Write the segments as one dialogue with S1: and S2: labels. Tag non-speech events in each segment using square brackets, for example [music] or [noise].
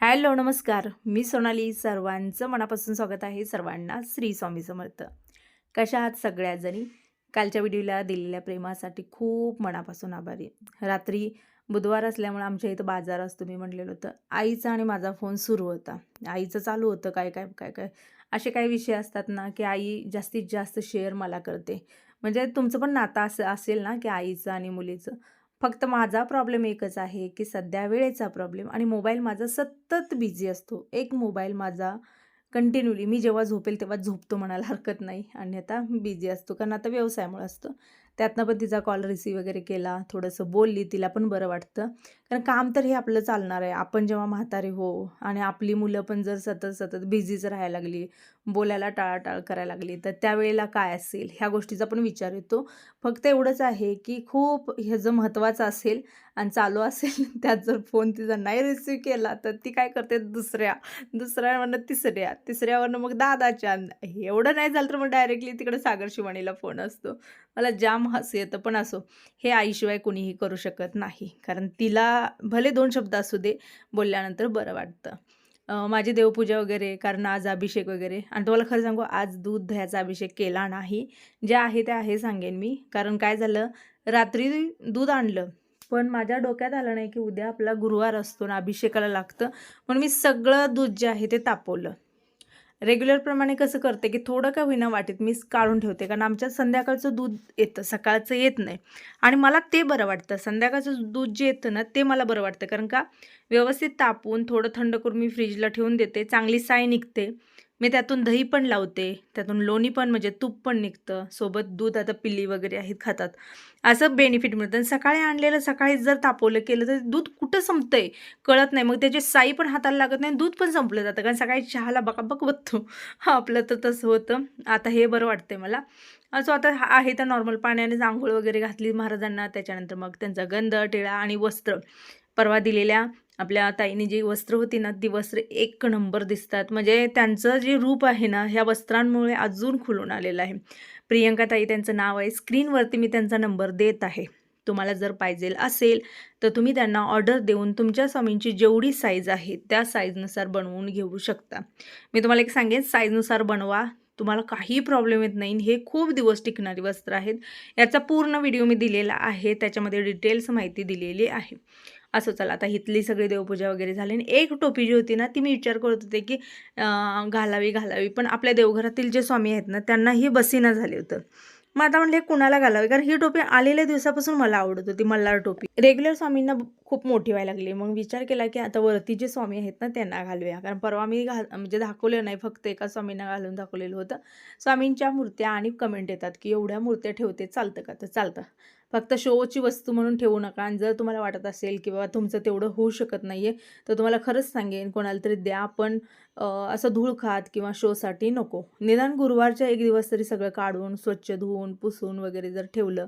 S1: Hello नमस्कार. मी सोनाली. सर्वांचं मनापासून स्वागत आहे. सर्वांना श्री स्वामी समर्थ. कशा आहात सगळ्याजणी? कालच्या व्हिडिओला दिलेल्या प्रेमासाठी खूप मनापासून आभारी रात्री बुधवार असल्यामुळे आमच्या इथं बाजार असतो मी म्हटलेलं होतं. आईचा आणि माझा फोन सुरू होता. आईचं चालू होतं काय काय काय काय. असे काही विषय असतात ना की आई जास्तीत जास्त शेअर मला करते. म्हणजे तुमचं पण नातं असं असेल ना की आईचं आणि मुलीचं. फक्त माझा प्रॉब्लेम एकच आहे की सध्या वेळेचा प्रॉब्लेम आणि मोबाईल माझा सतत बिझी असतो. एक मोबाईल माझा कंटिन्युली मी जेव्हा झोपेल तेव्हा झोपतो म्हणायला हरकत नाही. आणि आता बिझी असतो कारण आता व्यवसायामुळे असतं. त्यातनं पण तिचा कॉल रिसीव वगैरे केला थोडंसं बोलली तिला पण बरं वाटतं. कारण काम तर हे आपलं चालणार आहे. आपण जेव्हा म्हातारे हो आणि आपली मुलं पण जर सतत सतत बिझीच राहायला लागली बोलायला टाळाटाळ करायला लागली तर त्यावेळेला काय असेल? ह्या गोष्टीचा पण विचार येतो. फक्त एवढंच आहे की खूप ह्याचं महत्त्वाचं असेल आणि चालू असेल [laughs] त्यात जर फोन तिचा नाही रिसिव्ह केला तर ती काय करते? दुसऱ्या दुसऱ्यावरनं तिसऱ्या तिसऱ्यावरनं मग दादाच्या. एवढं नाही झालं तर मग डायरेक्टली तिकडे सागर शिवानीला फोन असतो. मला जाम हसू येतं पण असो. हे आईशिवाय कोणीही करू शकत नाही. कारण तिला भले दोन शब्द असू दे बोलल्यानंतर बरं वाटतं. माझी देवपूजा वगैरे कारण आज अभिषेक वगैरे आणि तुम्हाला खरं सांगू आज दूध दह्याचा अभिषेक केला नाही. जे आहे ते आहे सांगेन मी. कारण काय झालं रात्री दूध आणलं पण माझ्या डोक्यात आलं नाही की उद्या आपला गुरुवार असतो ना अभिषेकाला लागतं. म्हणून मी सगळं दूध जे आहे ते तापवलं. रेग्युलरप्रमाणे कसं करते की थोडं का होईना वाटेत मी काढून ठेवते कारण आमच्यात संध्याकाळचं दूध येतं सकाळचं येत नाही. आणि मला ते बरं वाटतं. संध्याकाळचं दूध जे येतं ना ते मला बरं वाटतं. कारण का व्यवस्थित तापून थोडं थंड करून मी फ्रीजला ठेवून देते चांगली साय निघते. मी त्यातून दही पण लावते त्यातून लोणी पण म्हणजे तूप पण निघतं. सोबत दूध आता पिल्ली वगैरे आहेत खातात. असं बेनिफिट मिळतं. आणि सकाळी आणलेलं सकाळी जर तापवलं केलं तर दूध कुठं संपतंय? कळत नाही. मग त्याची साई पण हाताला लागत नाही दूध पण संपलं जातं. कारण सकाळी चहाला बकाबक बघतो. हा [laughs] आपलं तर तसं होतं. आता हे बरं वाटतंय मला. असं आता हा- आहे तर नॉर्मल पाण्याने आंघोळ वगैरे घातली महाराजांना. त्याच्यानंतर मग त्यांचा गंध टिळा आणि वस्त्र परवा दिलेल्या आपल्या ताईने जी वस्त्र होती ना ती वस्त्र एक नंबर दिसतात. म्हणजे त्यांचं जे रूप आहे ना ह्या वस्त्रांमुळे अजून खुलून आलेलं आहे. प्रियंका ताई त्यांचं नाव आहे. स्क्रीनवरती मी त्यांचा नंबर देत आहे. तुम्हाला जर पाहिजे असेल तर तुम्ही त्यांना ऑर्डर देऊन तुमच्या स्वामींची जेवढी साईज आहे त्या साईजनुसार बनवून घेऊ शकता. मी तुम्हाला एक सांगेन साईजनुसार बनवा. तुम्हाला काही प्रॉब्लेम येत नाही. हे खूप दिवस टिकणारी वस्त्र आहेत. याचा पूर्ण व्हिडिओ मी दिलेला आहे. त्याच्यामध्ये डिटेल्स माहिती दिलेली आहे. असं चला आता इथली सगळी देवपूजा वगैरे झाली आणि एक टोपी जी होती ना ती मी विचार करत होते की घालावी घालावी. पण आपल्या देवघरातील जे स्वामी आहेत ना त्यांना ही बसीना झाले होतं. मग आता म्हणले कुणाला घालावी? कारण ही टोपी आलेल्या दिवसापासून मला आवडत होती मल्हार टोपी. रेग्युलर स्वामींना खूप मोठी व्हायला लागली. मग विचार केला की आता वरती जे स्वामी आहेत ना त्यांना घालूया. कारण परवा मी घाल म्हणजे दाखवलं नाही फक्त एका स्वामींना घालून दाखवलेलं होतं. स्वामींच्या मूर्त्या आणि कमेंट येतात की एवढ्या मूर्त्या ठेवते चालतं का? तर चालतं. फक्त शोची वस्तू म्हणून ठेवू नका. आणि जर तुम्हाला वाटत असेल की बाबा तुमचं तेवढं होऊ शकत नाही आहे तर तुम्हाला खरंच सांगेन कोणाला तरी द्या. पण असं धूळ खात किंवा शोसाठी नको. निदान गुरुवारच्या एक दिवस तरी सगळं काढून स्वच्छ धुवून पुसून वगैरे जर ठेवलं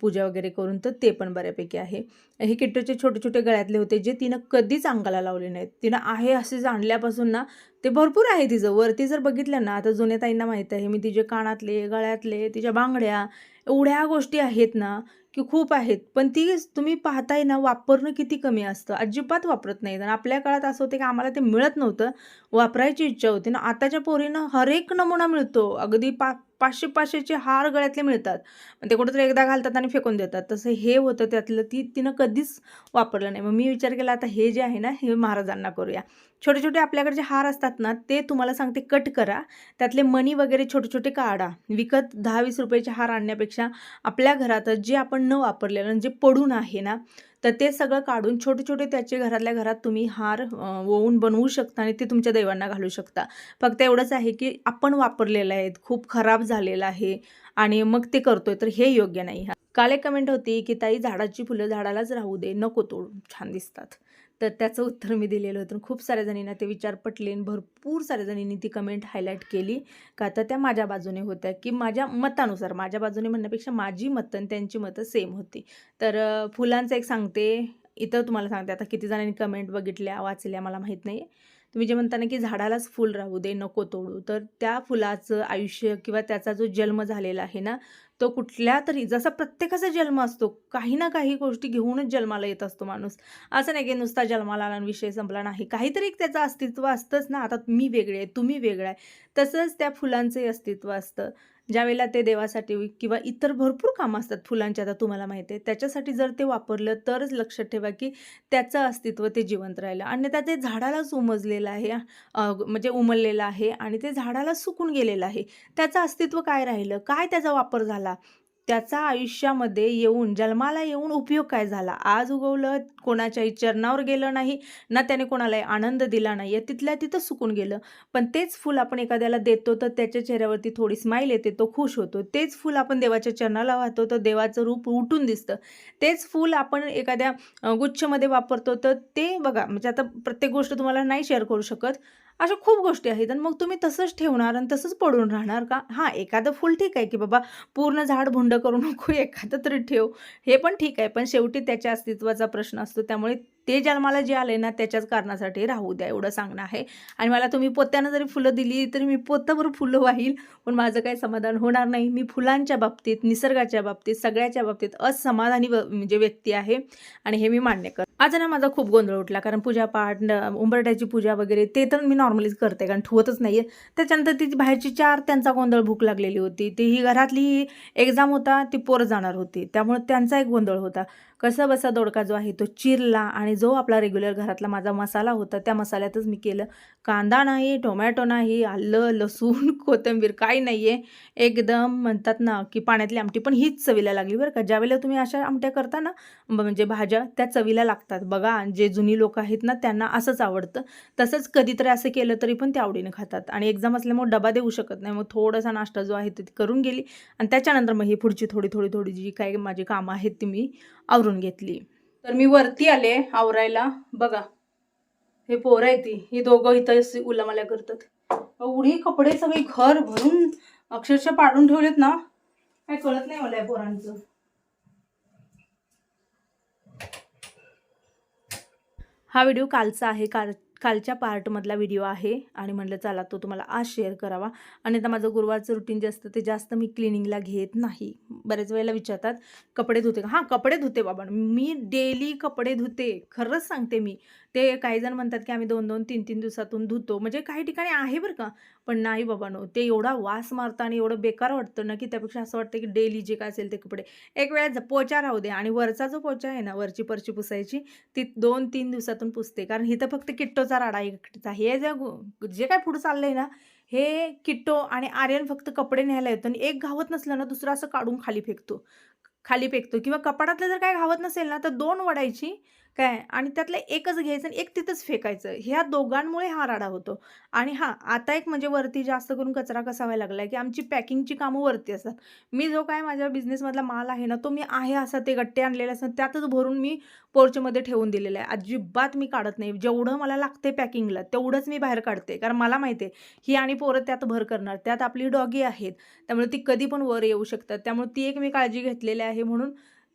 S1: पूजा वगैरे करून तर ते पण बऱ्यापैकी आहे. हे किट्टूचे छोटे छोटे गळ्यातले होते जे तिनं कधीच अंगाला लावले नाहीत. तिनं आहे असे जाणल्यापासून ना ते भरपूर आहे तिचं. वरती जर बघितलं ना आता जुन्या ताईंना माहीत आहे मी तिचे कानातले गळ्यातले तिच्या बांगड्या एवढ्या गोष्टी आहेत ना की खूप आहेत. पण ती तुम्ही पाहताय ना वापरणं किती कमी असतं. अजिबात वापरत नाही आणि आपल्या काळात असं होतं की आम्हाला ते मिळत नव्हतं. वापरायची इच्छा होती. ना आताच्या पोरीनं हरेक नमुना मिळतो. अगदी पा पाचशे पाचशेचे हार गळ्यातले मिळतात. ते कुठंतरी एकदा घालतात आणि फेकून देतात. तसं हे होतं त्यातलं ती तिनं कधीच वापरलं नाही. मग मी विचार केला आता हे जे आहे ना हे महाराजांना करूया. छोटे छोटे आपल्याकडे जे हार असतात ना ते तुम्हाला सांगते कट करा. त्यातले मणी वगैरे छोटे छोटे काढा. विकत दहा वीस रुपयाचे हार आणण्यापेक्षा आपल्या घरातच जे आपण न वापरलेलं आणि जे पडून आहे ना तर ते सगळं काढून छोटे छोटे त्याचे घरातल्या घरात तुम्ही हार ओवून बनवू शकता आणि ते तुमच्या दैवांना घालू शकता. फक्त एवढंच आहे की आपण वापरलेलं आहे खूप खराब झालेलं आहे आणि मग ते करतोय तर हे योग्य नाही. काल एक कमेंट होती की ताई झाडाची फुलं झाडालाच राहू दे नको तोडू. छान दिसतात. तर त्याचं उत्तर मी दिलेलं होतं. खूप साऱ्या जणींना ते विचार पटले आणि भरपूर साऱ्या जणींनी ती कमेंट हायलाईट केली. का तर त्या माझ्या बाजूने होत्या की माझ्या मतानुसार माझ्या बाजूने म्हणण्यापेक्षा माझी मतं आणि त्यांची मतं सेम होती. तर फुलांचं एक सांगते. इथं तुम्हाला सांगते. आता किती जणांनी कमेंट बघितल्या वाचल्या मला माहीत नाही तुम्ही जे म्हणता ना की झाडालाच फुल राहू दे नको तोडू. तर त्या फुलाचं आयुष्य किंवा त्याचा जो जन्म झालेला आहे ना तो कुठल्या तरी जसा प्रत्येकाचा जन्म असतो काही ना काही गोष्टी घेऊनच जन्माला येत असतो माणूस. असं नाही की नुसता जन्माला आला विषय संपला नाही. काहीतरी एक त्याचं अस्तित्व असतंच ना आता मी वेगळे आहे तुम्ही वेगळा आहे. तसंच त्या फुलांचंही अस्तित्व असतं. ज्यावेळेला ते देवासाठी किंवा इतर भरपूर कामं असतात फुलांच्या आता तुम्हाला माहिती आहे. त्याच्यासाठी जर ते वापरलं तरच लक्षात ठेवा की त्याचं अस्तित्व ते जिवंत राहिलं. अन्यथा ते झाडालाच उमजलेलं आहे म्हणजे उमललेलं आहे आणि ते झाडाला सुकून गेलेलं आहे. त्याचं अस्तित्व काय राहिलं? काय त्याचा वापर झाला? त्याचा आयुष्यामध्ये येऊन जन्माला येऊन उपयोग काय झाला? आज उगवलं कोणाच्याही चरणावर गेलं नाही ना त्याने कोणालाही आनंद दिला नाही आहे तिथल्या तिथं सुकून गेलं. पण तेच फूल आपण एखाद्याला देतो तर त्याच्या चेहऱ्यावरती थोडी स्माईल येते तो खुश होतो. तेच फूल आपण देवाच्या चरणाला वाहतो तर देवाचं रूप उठून दिसतं. तेच फूल आपण एखाद्या गुच्छमध्ये वापरतो तर ते बघा म्हणजे आता प्रत्येक गोष्ट तुम्हाला नाही शेअर करू शकत. अशा खूप गोष्टी आहेत आणि मग तुम्ही तसंच ठेवणार आणि तसंच पडून राहणार का? हां एखादं फुल ठीक आहे की बाबा पूर्ण झाड भुंड करू नको [laughs] एखादं तरी ठेव. हे पण ठीक आहे पण शेवटी त्याच्या अस्तित्वाचा प्रश्न असतो त्यामुळे ते जन्माला जे आले ना त्याच्याच कारणासाठी राहू द्या एवढं सांगणं आहे. आणि मला तुम्ही पोत्यानं जरी फुलं दिली तरी मी पोतावर फुलं वाहील. पण माझं काही समाधान होणार नाही. मी फुलांच्या बाबतीत निसर्गाच्या बाबतीत सगळ्याच्या बाबतीत असमाधानी व- म्हणजे व्यक्ती आहे. आणि हे मी मान्य कर आज ना माझा खूप गोंधळ उठला. कारण पूजापाठ न- उंबरट्याची पूजा वगैरे ते तर मी नॉर्मलीच करते. कारण ठेवतच नाही आहे त्याच्यानंतर ती बाहेरची चार त्यांचा गोंधळ भूक लागलेली होती. ती ही घरातली एक्झाम होता ती पोर जाणार होती. त्यामुळे त्यांचा एक गोंधळ होता. कसा बसा दोडका जो आहे तो चिरला आणि जो आपला रेग्युलर घरातला माझा मसाला होता त्या मसाल्यातच मी केलं. कांदा नाही टोमॅटो नाही आलं लसूण [laughs] कोथिंबीर काही नाही आहे एकदम म्हणतात ना की पाण्यातली आमटी पण हीच चवीला लागली बरं का. ज्यावेळेला तुम्ही अशा आमट्या करता ना म्हणजे भाज्या त्या चवीला लागतात. बघा जे जुनी लोक आहेत ना त्यांना असंच आवडतं. तसंच कधीतरी असं केलं तरी पण ते आवडीने खातात. आणि एक्झाम असल्यामुळे डबा देऊ शकत नाही. मग थोडासा नाश्ता जो आहे तो ती करून गेली आणि त्याच्यानंतर मग ही पुढची थोडी थोडी थोडी जी काही माझी कामं आहेत ती मी आवरून घेतली. तर मी वरती आले आवरायला. बघा हे पोरं आहे ती. ही दोघं इथं उलामाल्या करतात. एवढी कपडे सगळे घर भरून अक्षरशः पाडून ठेवलेत ना. काय कळत नाही मला या पोरांचं. हा व्हिडिओ कालचा आहे. काल कालच्या पार्टमधला व्हिडिओ आहे आणि म्हटलं चला तो तुम्हाला आज शेअर करावा. आणि आता माझं गुरुवारचं रुटीन जे असतं ते जास्त मी क्लिनिंगला घेत नाही. बऱ्याच वेळेला विचारतात कपडे धुते का? हां कपडे धुते बाबा. मी डेली कपडे धुते खरंच सांगते मी. ते काही जण म्हणतात की आम्ही दोन दोन तीन तीन दिवसातून धुतो. म्हणजे काही ठिकाणी आहे बरं का पण नाही बाबा नो. ते एवढा वास मारतं आणि एवढं बेकार वाटतं ना की त्यापेक्षा असं वाटतं की डेली जे काय असेल ते कपडे. एक वेळा पोचा राहू दे आणि वरचा जो पोचा आहे ना वरची परची पुसायची ती दोन तीन दिवसातून पुसते. कारण इथं फक्त किट्टोचा राडा एकटीचा हे जे जे काय पुढं चाललंय ना हे किट्टो आणि आर्यन फक्त कपडे न्यायला येतं आणि एक घावत नसलं ना दुसरं असं काढून खाली फेकतो. खाली फेकतो. किंवा कपाडातलं जर काय घावत नसेल ना तर दोन वडायची काय? आणि त्यातलं एकच घ्यायचं आणि एक तिथंच फेकायचं. ह्या दोघांमुळे हा राडा होतो. आणि हां आता एक म्हणजे वरती जास्त करून कचरा कसा व्हायला लागला आहे की आमची पॅकिंगची कामं वरती असतात. मी जो काय माझ्या बिझनेसमधला माल आहे ना तो मी आहे असा ते गट्टे आणलेले असतात त्यातच भरून मी पोर्चमध्ये ठेवून दिलेलं आहे. अजिबात मी काढत नाही. जेवढं मला लागते पॅकिंगला तेवढंच मी बाहेर काढते. कारण मला माहिती आहे ही आणि पोरं त्यात भर करणार. त्यात आपली डॉगी आहेत. त्यामुळे ती कधी पण वर येऊ शकतात. त्यामुळे ती एक मी काळजी घेतलेली आहे म्हणून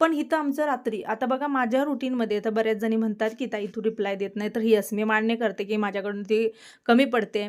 S1: पण इथं आमचं रात्री आता बघा माझ्या रुटीनमध्ये तर बऱ्याच जणी म्हणतात की ताई तू रिप्लाय देत नाही. तर यस मी मान्य करते की माझ्याकडून ती कमी पडते.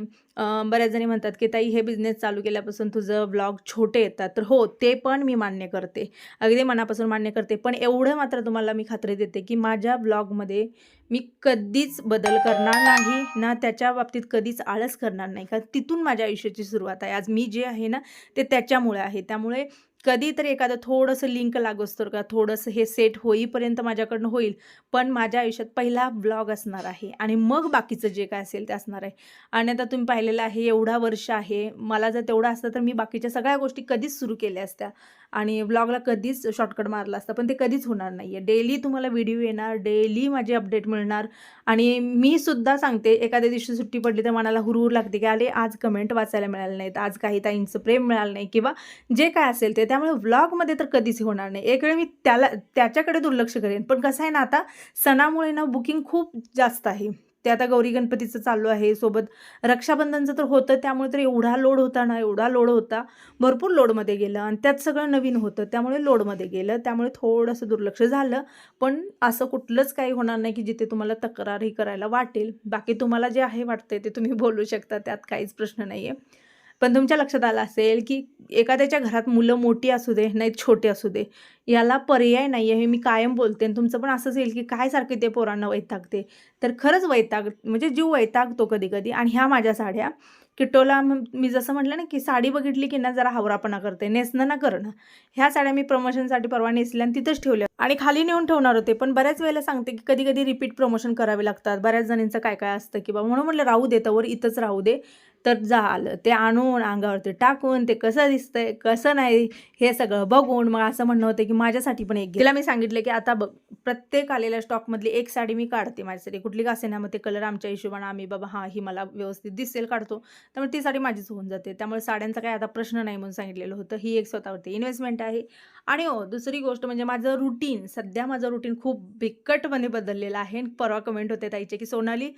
S1: बऱ्याच जणी म्हणतात की ताई हे बिझनेस चालू केल्यापासून तुझं ब्लॉग छोटे येतात. तर हो ते पण मी मान्य करते. अगदी मनापासून मान्य करते. पण एवढं मात्र तुम्हाला मी खात्री देते की माझ्या ब्लॉगमध्ये मी कधीच बदल करणार नाही ना त्याच्या बाबतीत कधीच आळस करणार नाही. का तिथून माझ्या आयुष्याची सुरुवात आहे. आज मी जे आहे ना ते त्याच्यामुळे आहे. त्यामुळे कधी तर एखादं थोडंसं लिंक लागोस तर का थोडंसं हे सेट होईपर्यंत माझ्याकडनं होईल. पण माझ्या आयुष्यात पहिला ब्लॉग असणार आहे आणि मग बाकीचं जे काय असेल ते असणार आहे. आणि आता तुम्ही पाहिलेलं आहे एवढा वर्ष आहे. मला जर तेवढं असतं तर मी बाकीच्या सगळ्या गोष्टी कधीच सुरू केल्या असत्या. आणि ब्लॉगला कधीच शॉर्टकट मारला असता पण ते कधीच होणार नाही आहे डेली तुम्हाला व्हिडिओ येणार डेली माझे अपडेट मिळणार. आणि मी सुद्धा सांगते एखाद्या दिवशी सुट्टी पडली तर मनाला हुरहुर लागते की अरे आज कमेंट वाचायला मिळालं नाहीत आज काही ताईंचं प्रेम मिळालं नाही किंवा जे काय असेल ते. त्यामुळे व्लॉगमध्ये तर कधीच होणार नाही. एक वेळ मी त्याला त्याच्याकडे दुर्लक्ष करेन. पण कसं आहे ना आता सणामुळे ना बुकिंग खूप जास्त आहे. ते आता गौरी गणपतीचं चालू आहे. सोबत रक्षाबंधनचं तर होतं. त्यामुळे तर एवढा लोड होता ना एवढा लोड होता. भरपूर लोडमध्ये गेलं आणि त्यात सगळं नवीन होतं. त्यामुळे लोडमध्ये गेलं. त्यामुळे थोडंसं दुर्लक्ष झालं. पण असं कुठलंच काही होणार नाही की जिथे तुम्हाला तक्रारही करायला वाटेल. बाकी तुम्हाला जे आहे वाटतंय ते तुम्ही बोलू शकता. त्यात काहीच प्रश्न नाही आहे पण तुमच्या लक्षात आलं असेल की एखाद्याच्या घरात मुलं मोठी असू दे नाही छोटे असू दे याला पर्याय नाही आहे हे मी कायम बोलते आणि तुमचं पण असंच येईल की काय सारखे ते पोरांना वैतागते. तर खरंच वैताग म्हणजे जीव वैतागतो कधी कधी आणि ह्या माझ्या साड्या किटोला मी जसं म्हटलं ना की साडी बघितली की ना जरा हावरापणा करते नेसणं ना करणं. ह्या साड्या मी प्रमोशनसाठी परवा नेसल्या आणि तिथंच ठेवल्या. आणि खाली नेऊन ठेवणार होते पण बऱ्याच वेळेला सांगते की कधी कधी रिपीट प्रमोशन करावे लागतात. बऱ्याच जणींचं काय काय असतं की बाबा म्हणून म्हटलं राहू दे तर इथंच राहू दे. तर झालं. ते आणून अंगावरती टाकून ते कसं दिसतंय कसं नाही हे सगळं बघून मग असं म्हणणं होतं की माझ्यासाठी पण एक तिला मी सांगितलं की आता बघ प्रत्येक आलेल्या स्टॉकमधली एक साडी मी काढते माझ्यासाठी. कुठली का असेना मग ते कलर आमच्या हिशोबानं आम्ही बाबा हां ही मला व्यवस्थित दिसेल काढतो. त्यामुळे ती साडी माझीच होऊन जाते. त्यामुळे साड्यांचा काही आता प्रश्न नाही म्हणून सांगितलेलं होतं. ही एक स्वतःवरती इन्व्हेस्टमेंट आहे. आणि हो दुसरी गोष्ट म्हणजे माझं रुटीन सध्या माझं रुटीन खूप बिकटपणे बदललेलं आहे. परवा कमेंट होते ताईचे की सोनाली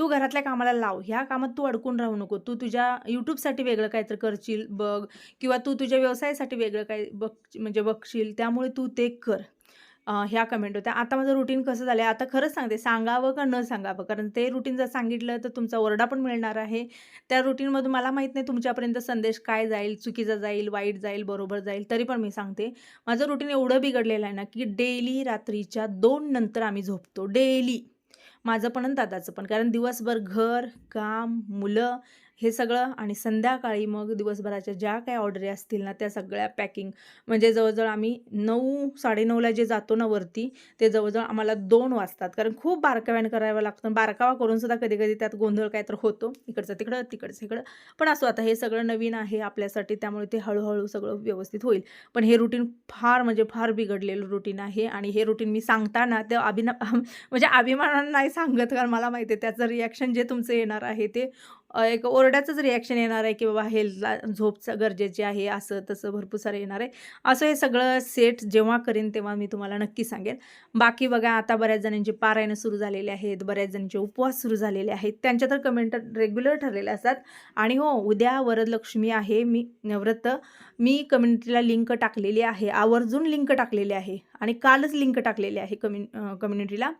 S1: तू घरातल्या कामाला लाव. ह्या कामात तू अडकून राहू नको. तू तुझ्या यूट्यूबसाठी वेगळं काहीतरी करशील बघ. किंवा तू तुझ्या व्यवसायासाठी वेगळं काय बघ म्हणजे बघशील त्यामुळे तू ते कर. ह्या कमेंट होत्या. आता माझं रुटीन कसं झालं आहे आता खरंच सांगते सांगावं का न सांगावं? कारण ते रुटीन जर सांगितलं तर तुमचा ओरडा पण मिळणार आहे. त्या रुटीनमधून मला माहीत नाही तुमच्यापर्यंत संदेश काय जाईल चुकीचा जाईल वाईट जाईल बरोबर जाईल तरी पण मी सांगते. माझं रुटीन एवढं बिघडलेलं आहे ना की डेली रात्रीच्या दोन नंतर आम्ही झोपतो. डेली माझं पण आणि दादाचं पण. कारण दिवसभर घर काम मुलं हे सगळं आणि संध्याकाळी मग दिवसभराच्या ज्या काही ऑर्डरी असतील ना त्या सगळ्या पॅकिंग. म्हणजे जवळजवळ आम्ही नऊ साडेनऊला जे जातो ना वरती ते जवळजवळ आम्हाला दोन वाजतात. कारण खूप बारकाव्यानं करावं लागतं. बारकावा करून सुद्धा कधी कधी त्यात गोंधळ काय तर होतो. इकडचं तिकडं तिकडचं इकडं. पण असो आता हे सगळं नवीन आहे आपल्यासाठी त्यामुळे ते हळूहळू सगळं व्यवस्थित होईल. पण हे रुटीन फार म्हणजे फार बिघडलेलं रुटीन आहे आणि हे रुटीन मी सांगताना ते अभिना [laughs] म्हणजे अभिमानानं नाही सांगत कारण मला माहिती आहे त्याचं रिॲक्शन जे तुमचं येणार आहे ते एक ओरड्याचंच रिॲक्शन येणार आहे की बाबा हेल्थला झोप गरजेची आहे असं तसं भरपूर सारं येणार आहे. असं हे सगळं सेट जेव्हा करेन तेव्हा मी तुम्हाला नक्की सांगेन. बाकी बघा आता बऱ्याच जणांचे पारायणं सुरू झालेले आहेत बऱ्याच जणांचे उपवास सुरू झालेले आहेत. त्यांच्या तर कमेंट रेग्युलर ठरलेले असतात. आणि हो उद्या वरदलक्ष्मी आहे मी व्रत मी कम्युनिटीला लिंक टाकलेली आहे आवर्जून लिंक टाकलेली आहे. आणि कालच लिंक टाकलेली आहे कम्यु कम्युनिटीला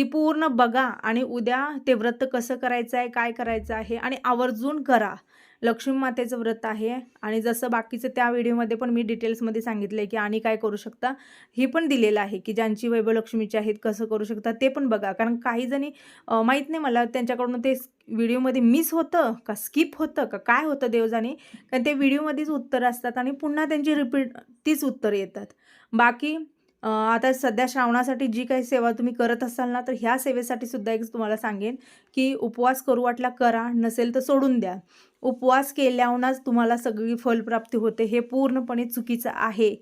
S1: ती पूर्ण बघा आणि उद्या ते व्रत कसं करायचं आहे काय करायचं आहे आणि आवर्जून करा. लक्ष्मी मातेचं व्रत आहे आणि जसं बाकीचं त्या व्हिडिओमध्ये पण मी डिटेल्समध्ये सांगितलं आहे की आणि काय करू शकता हे पण दिलेलं आहे की ज्यांची वैभवलक्ष्मीची आहेत कसं करू शकता ते पण बघा. कारण काही जणी माहीत नाही मला त्यांच्याकडून ते व्हिडिओमध्ये मिस होतं का स्किप होतं का काय होतं देवजाने कारण ते व्हिडिओमध्येच उत्तरं असतात आणि पुन्हा त्यांची रिपीट तीच उत्तर येतात. बाकी आता सध्या श्रावणासाठी जी काही सेवा तुम्ही करत असाल ना तर ह्या सेवेसाठी सुद्धा एक तुम्हाला सांगेन की उपवास करू वाटला करा नसेल तर सोडून द्या. उपवास केल्यावरच तुम्हाला सगळी फलप्राप्ती होते हे पूर्णपणे चुकीचं आहे.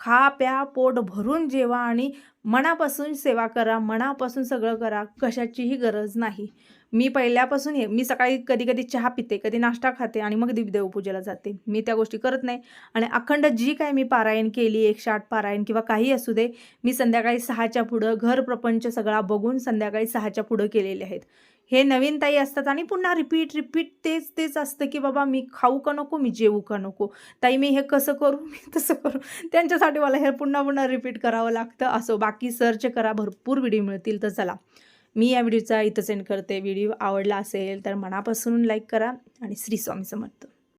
S1: खा प्या पोट भरून जेवा आणि मनापासून सेवा करा मनापासून सगळं करा कशाचीही गरज नाही. मी पहिल्यापासून हे मी सकाळी कधी कधी चहा पिते कधी नाश्ता खाते आणि मग देवपूजेला जाते. मी त्या गोष्टी करत नाही. आणि अखंड जी काय मी पारायण केली एकशे आठ पारायण किंवा काही असू दे मी संध्याकाळी सहाच्या पुढं घर प्रपंच सगळा बघून संध्याकाळी सहाच्या पुढं केलेले आहेत. हे नवीन ताई असतात आणि पुन्हा रिपीट रिपीट तेच तेच असतं की बाबा मी खाऊ का नको मी जेवू का नको? ताई मी हे कसं करू? मी तसं करू? त्यांच्यासाठी मला हे पुन्हा पुन्हा रिपीट करावं लागतं. असो बाकी सर्च करा भरपूर व्हिडिओ मिळतील तर चला. मी या व्हिडिओचा इथं सेंड करते. व्हिडिओ आवडला असेल तर मनापासून लाईक करा आणि श्री स्वामी समर्थ.